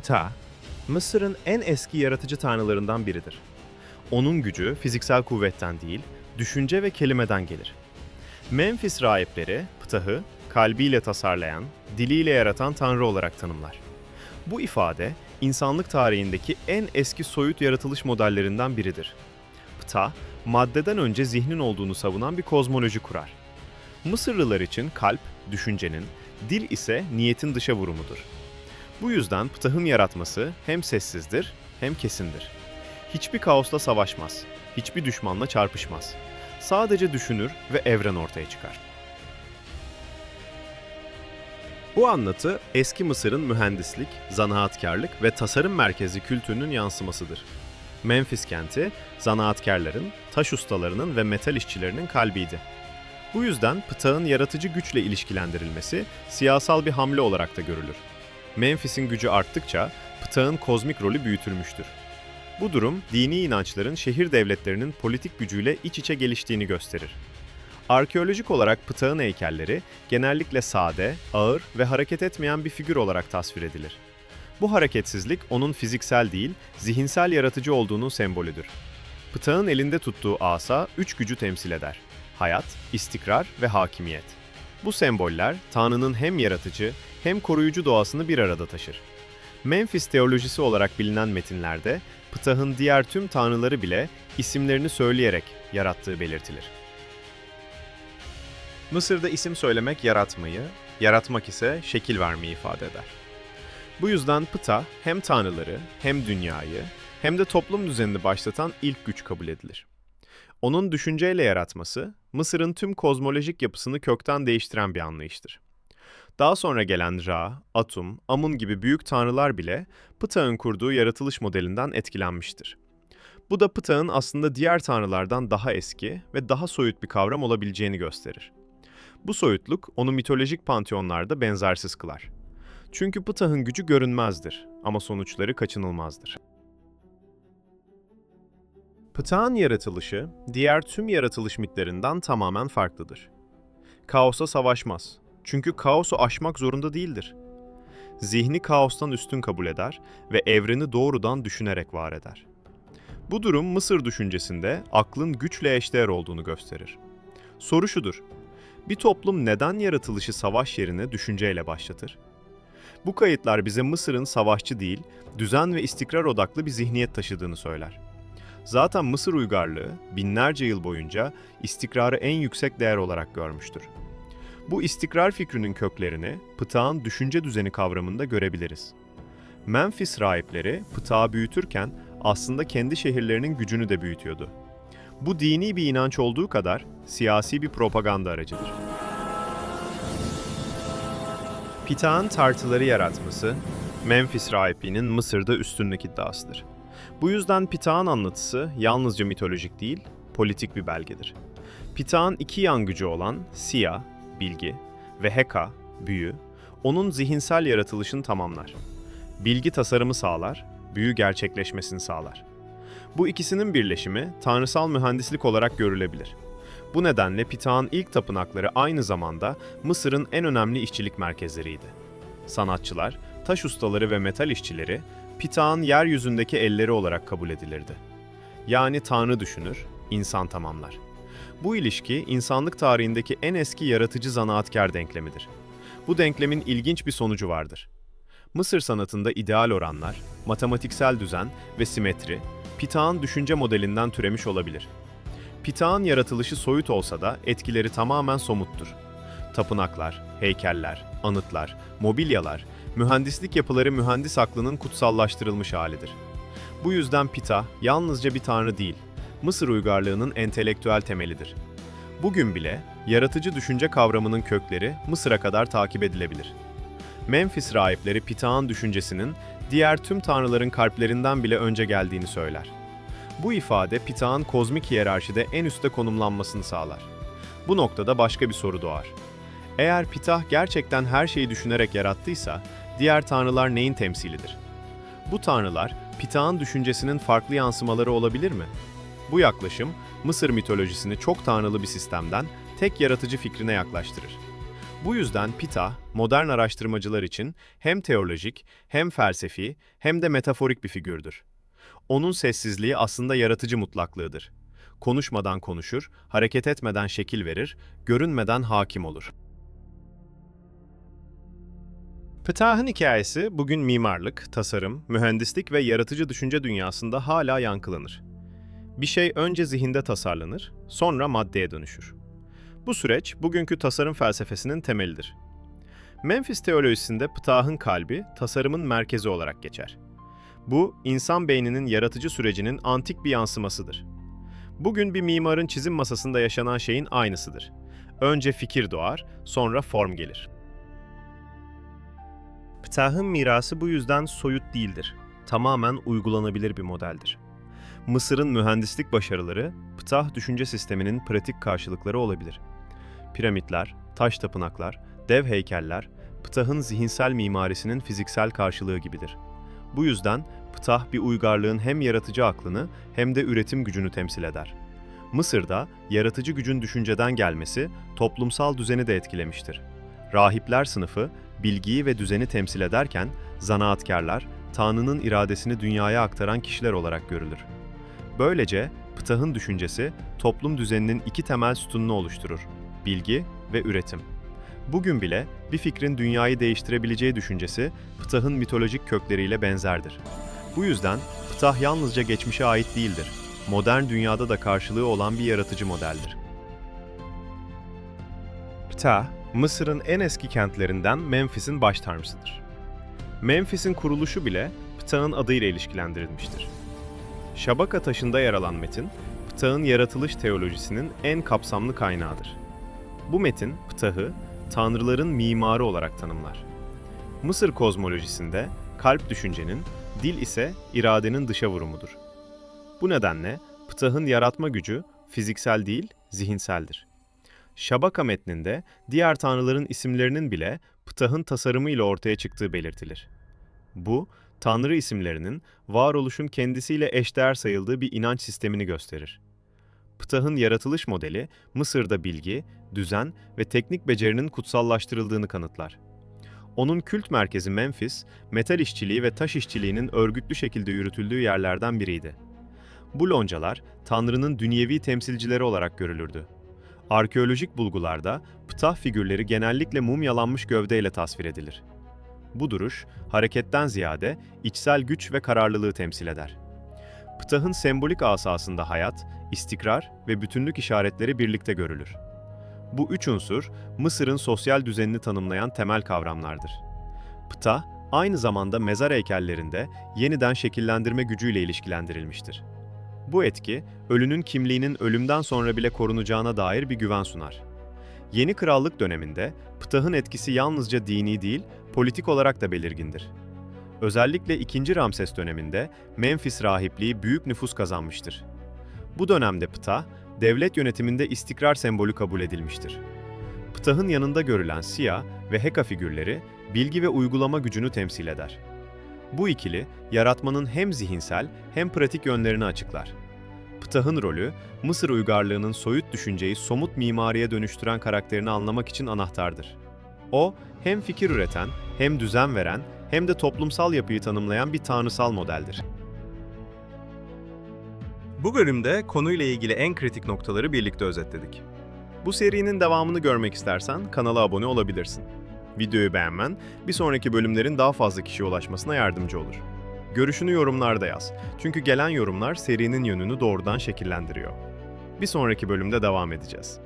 Ptah, Mısır'ın en eski yaratıcı tanrılarından biridir. Onun gücü fiziksel kuvvetten değil, düşünce ve kelimeden gelir. Memphis rahipleri Ptah'ı kalbiyle tasarlayan, diliyle yaratan tanrı olarak tanımlar. Bu ifade, insanlık tarihindeki en eski soyut yaratılış modellerinden biridir. Ptah, maddeden önce zihnin olduğunu savunan bir kozmoloji kurar. Mısırlılar için kalp, düşüncenin, dil ise niyetin dışa vurumudur. Bu yüzden Ptah'ın yaratması hem sessizdir hem kesindir. Hiçbir kaosla savaşmaz, hiçbir düşmanla çarpışmaz. Sadece düşünür ve evren ortaya çıkar. Bu anlatı eski Mısır'ın mühendislik, zanaatkarlık ve tasarım merkezi kültürünün yansımasıdır. Memphis kenti, zanaatkarların, taş ustalarının ve metal işçilerinin kalbiydi. Bu yüzden Ptah'ın yaratıcı güçle ilişkilendirilmesi siyasal bir hamle olarak da görülür. Memphis'in gücü arttıkça Ptah'ın kozmik rolü büyütülmüştür. Bu durum dini inançların şehir devletlerinin politik gücüyle iç içe geliştiğini gösterir. Arkeolojik olarak Ptah'ın heykelleri genellikle sade, ağır ve hareket etmeyen bir figür olarak tasvir edilir. Bu hareketsizlik onun fiziksel değil, zihinsel yaratıcı olduğunun sembolüdür. Ptah'ın elinde tuttuğu asa üç gücü temsil eder. Hayat, istikrar ve hakimiyet. Bu semboller Tanrı'nın hem yaratıcı hem koruyucu doğasını bir arada taşır. Memphis teolojisi olarak bilinen metinlerde Ptah'ın diğer tüm tanrıları bile isimlerini söyleyerek yarattığı belirtilir. Mısır'da isim söylemek yaratmayı, yaratmak ise şekil vermeyi ifade eder. Bu yüzden Ptah hem tanrıları hem dünyayı hem de toplum düzenini başlatan ilk güç kabul edilir. Onun düşünceyle yaratması, Mısır'ın tüm kozmolojik yapısını kökten değiştiren bir anlayıştır. Daha sonra gelen Ra, Atum, Amun gibi büyük tanrılar bile Ptah'ın kurduğu yaratılış modelinden etkilenmiştir. Bu da Ptah'ın aslında diğer tanrılardan daha eski ve daha soyut bir kavram olabileceğini gösterir. Bu soyutluk onu mitolojik panteonlarda benzersiz kılar. Çünkü Ptah'ın gücü görünmezdir ama sonuçları kaçınılmazdır. Ptah'ın yaratılışı, diğer tüm yaratılış mitlerinden tamamen farklıdır. Kaosa savaşmaz. Çünkü kaosu aşmak zorunda değildir. Zihni kaostan üstün kabul eder ve evreni doğrudan düşünerek var eder. Bu durum Mısır düşüncesinde aklın güçle eşdeğer olduğunu gösterir. Soru şudur. Bir toplum neden yaratılışı savaş yerine düşünceyle başlatır? Bu kayıtlar bize Mısır'ın savaşçı değil, düzen ve istikrar odaklı bir zihniyet taşıdığını söyler. Zaten Mısır uygarlığı binlerce yıl boyunca istikrarı en yüksek değer olarak görmüştür. Bu istikrar fikrinin köklerini Ptah'ın düşünce düzeni kavramında görebiliriz. Memphis rahipleri Ptah'ı büyütürken aslında kendi şehirlerinin gücünü de büyütüyordu. Bu dini bir inanç olduğu kadar siyasi bir propaganda aracıdır. Ptah'ın tartıları yaratması, Memphis rahipliğinin Mısır'da üstünlük iddiasıdır. Bu yüzden Ptah'ın anlatısı yalnızca mitolojik değil, politik bir belgedir. Ptah'ın iki yan gücü olan Sia, bilgi ve Heka, büyü, onun zihinsel yaratılışını tamamlar. Bilgi tasarımı sağlar, büyü gerçekleşmesini sağlar. Bu ikisinin birleşimi tanrısal mühendislik olarak görülebilir. Bu nedenle Ptah'ın ilk tapınakları aynı zamanda Mısır'ın en önemli işçilik merkezleriydi. Sanatçılar, taş ustaları ve metal işçileri Ptah'ın yeryüzündeki elleri olarak kabul edilirdi. Yani tanrı düşünür, insan tamamlar. Bu ilişki insanlık tarihindeki en eski yaratıcı zanaatkar denklemidir. Bu denklemin ilginç bir sonucu vardır. Mısır sanatında ideal oranlar, matematiksel düzen ve simetri, Ptah'ın düşünce modelinden türemiş olabilir. Ptah'ın yaratılışı soyut olsa da etkileri tamamen somuttur. Tapınaklar, heykeller, anıtlar, mobilyalar, mühendislik yapıları mühendis aklının kutsallaştırılmış halidir. Bu yüzden Ptah yalnızca bir tanrı değil, Mısır uygarlığının entelektüel temelidir. Bugün bile yaratıcı düşünce kavramının kökleri Mısır'a kadar takip edilebilir. Memphis rahipleri Ptah'ın düşüncesinin diğer tüm tanrıların kalplerinden bile önce geldiğini söyler. Bu ifade Ptah'ın kozmik hiyerarşide en üste konumlanmasını sağlar. Bu noktada başka bir soru doğar. Eğer Ptah gerçekten her şeyi düşünerek yarattıysa, diğer tanrılar neyin temsilidir? Bu tanrılar, Ptah'ın düşüncesinin farklı yansımaları olabilir mi? Bu yaklaşım, Mısır mitolojisini çok tanrılı bir sistemden tek yaratıcı fikrine yaklaştırır. Bu yüzden Pita, modern araştırmacılar için hem teolojik, hem felsefi, hem de metaforik bir figürdür. Onun sessizliği aslında yaratıcı mutlaklığıdır. Konuşmadan konuşur, hareket etmeden şekil verir, görünmeden hakim olur. Ptah'ın hikayesi bugün mimarlık, tasarım, mühendislik ve yaratıcı düşünce dünyasında hala yankılanır. Bir şey önce zihinde tasarlanır, sonra maddeye dönüşür. Bu süreç bugünkü tasarım felsefesinin temelidir. Memphis teolojisinde Ptah'ın kalbi tasarımın merkezi olarak geçer. Bu, insan beyninin yaratıcı sürecinin antik bir yansımasıdır. Bugün bir mimarın çizim masasında yaşanan şeyin aynısıdır. Önce fikir doğar, sonra form gelir. Ptah'ın mirası bu yüzden soyut değildir. Tamamen uygulanabilir bir modeldir. Mısır'ın mühendislik başarıları, Ptah düşünce sisteminin pratik karşılıkları olabilir. Piramitler, taş tapınaklar, dev heykeller, Ptah'ın zihinsel mimarisinin fiziksel karşılığı gibidir. Bu yüzden Ptah bir uygarlığın hem yaratıcı aklını hem de üretim gücünü temsil eder. Mısır'da yaratıcı gücün düşünceden gelmesi toplumsal düzeni de etkilemiştir. Rahipler sınıfı bilgiyi ve düzeni temsil ederken zanaatkarlar Tanrı'nın iradesini dünyaya aktaran kişiler olarak görülür. Böylece Ptah'ın düşüncesi toplum düzeninin iki temel sütununu oluşturur. Bilgi ve üretim. Bugün bile bir fikrin dünyayı değiştirebileceği düşüncesi Ptah'ın mitolojik kökleriyle benzerdir. Bu yüzden Ptah yalnızca geçmişe ait değildir. Modern dünyada da karşılığı olan bir yaratıcı modeldir. Ptah, Mısır'ın en eski kentlerinden Memphis'in baş tanrısıdır. Memphis'in kuruluşu bile Ptah'ın adıyla ilişkilendirilmiştir. Şabaka taşında yer alan metin, Ptah'ın yaratılış teolojisinin en kapsamlı kaynağıdır. Bu metin, Ptah'ı tanrıların mimarı olarak tanımlar. Mısır kozmolojisinde kalp düşüncenin, dil ise iradenin dışa vurumudur. Bu nedenle Ptah'ın yaratma gücü fiziksel değil, zihinseldir. Şabaka metninde diğer tanrıların isimlerinin bile Ptah'ın tasarımıyla ortaya çıktığı belirtilir. Bu, tanrı isimlerinin varoluşun kendisiyle eşdeğer sayıldığı bir inanç sistemini gösterir. Ptah'ın yaratılış modeli Mısır'da bilgi, düzen ve teknik becerinin kutsallaştırıldığını kanıtlar. Onun kült merkezi Memphis, metal işçiliği ve taş işçiliğinin örgütlü şekilde yürütüldüğü yerlerden biriydi. Bu loncalar, Tanrı'nın dünyevi temsilcileri olarak görülürdü. Arkeolojik bulgularda Ptah figürleri genellikle mumyalanmış gövdeyle tasvir edilir. Bu duruş, hareketten ziyade içsel güç ve kararlılığı temsil eder. Ptah'ın sembolik asasında hayat, istikrar ve bütünlük işaretleri birlikte görülür. Bu üç unsur, Mısır'ın sosyal düzenini tanımlayan temel kavramlardır. Ptah, aynı zamanda mezar heykellerinde yeniden şekillendirme gücüyle ilişkilendirilmiştir. Bu etki, ölünün kimliğinin ölümden sonra bile korunacağına dair bir güven sunar. Yeni krallık döneminde Ptah'ın etkisi yalnızca dini değil, politik olarak da belirgindir. Özellikle 2. Ramses döneminde Memphis rahipliği büyük nüfus kazanmıştır. Bu dönemde Ptah, devlet yönetiminde istikrar sembolü kabul edilmiştir. Ptah'ın yanında görülen Sia ve Heka figürleri bilgi ve uygulama gücünü temsil eder. Bu ikili, yaratmanın hem zihinsel hem pratik yönlerini açıklar. Ptah'ın rolü, Mısır uygarlığının soyut düşünceyi somut mimariye dönüştüren karakterini anlamak için anahtardır. O, hem fikir üreten, hem düzen veren, hem de toplumsal yapıyı tanımlayan bir tanrısal modeldir. Bu bölümde konuyla ilgili en kritik noktaları birlikte özetledik. Bu serinin devamını görmek istersen kanala abone olabilirsin. Videoyu beğenmen, bir sonraki bölümlerin daha fazla kişiye ulaşmasına yardımcı olur. Görüşünü yorumlarda yaz. Çünkü gelen yorumlar serinin yönünü doğrudan şekillendiriyor. Bir sonraki bölümde devam edeceğiz.